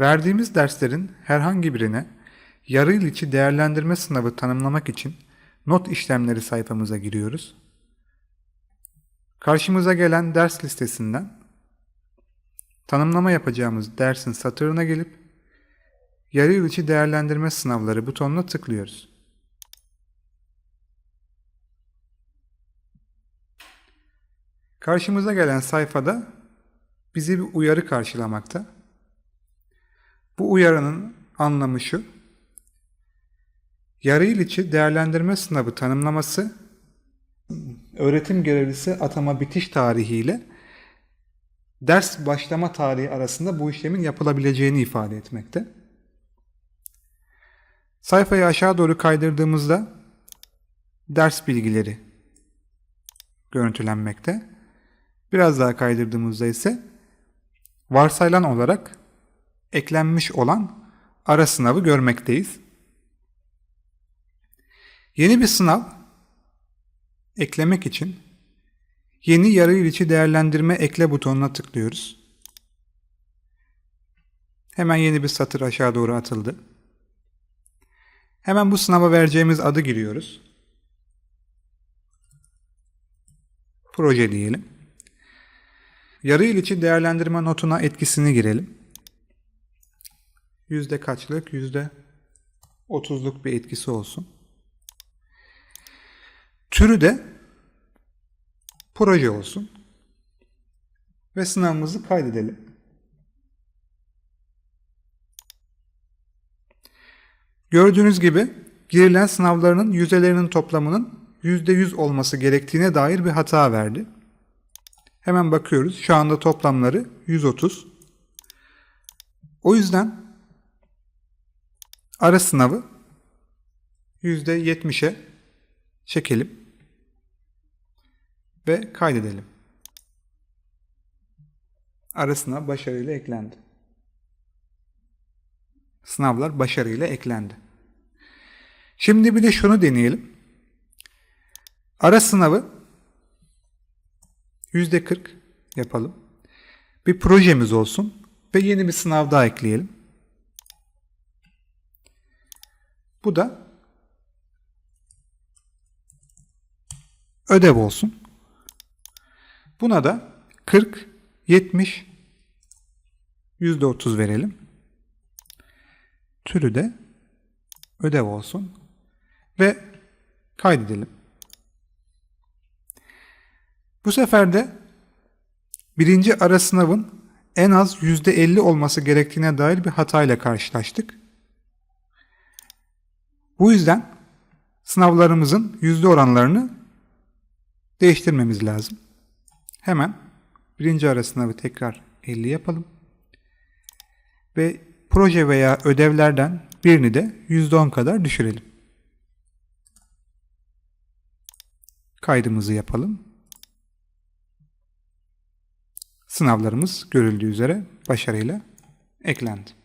Verdiğimiz derslerin herhangi birine yarı yıl içi değerlendirme sınavı tanımlamak için not işlemleri sayfamıza giriyoruz. Karşımıza gelen ders listesinden tanımlama yapacağımız dersin satırına gelip yarı yıl içi değerlendirme sınavları butonuna tıklıyoruz. Karşımıza gelen sayfada bizi bir uyarı karşılamakta. Bu uyarının anlamı şu. Yarı yıl içi değerlendirme sınavı tanımlaması öğretim görevlisi atama bitiş tarihiyle ders başlama tarihi arasında bu işlemin yapılabileceğini ifade etmekte. Sayfayı aşağı doğru kaydırdığımızda ders bilgileri görüntülenmekte. Biraz daha kaydırdığımızda ise varsayılan olarak eklenmiş olan ara sınavı görmekteyiz. Yeni bir sınav eklemek için yeni yarı içi değerlendirme ekle butonuna tıklıyoruz. Hemen yeni bir satır aşağı doğru atıldı. Hemen bu sınava vereceğimiz adı giriyoruz. Proje diyelim. Yarı içi değerlendirme notuna etkisini girelim. Yüzde kaçlık? Yüzde otuzluk bir etkisi olsun. Türü de proje olsun. Ve sınavımızı kaydedelim. Gördüğünüz gibi girilen sınavlarının yüzdelerinin toplamının %100 olması gerektiğine dair bir hata verdi. Hemen bakıyoruz. Şu anda toplamları 130. O yüzden ara sınavı %70'e çekelim ve kaydedelim. Ara sınav başarıyla eklendi. Sınavlar başarıyla eklendi. Şimdi bir de şunu deneyelim. Ara sınavı %40 yapalım. Bir projemiz olsun ve yeni bir sınav daha ekleyelim. Bu da ödev olsun. Buna da 40, 70, %30 verelim. Türü de ödev olsun ve kaydedelim. Bu sefer de birinci ara sınavın en az %50 olması gerektiğine dair bir hatayla karşılaştık. Bu yüzden sınavlarımızın yüzde oranlarını değiştirmemiz lazım. Hemen birinci ara sınavı tekrar 50 yapalım. Ve proje veya ödevlerden birini de %10 kadar düşürelim. Kaydımızı yapalım. Sınavlarımız görüldüğü üzere başarıyla eklendi.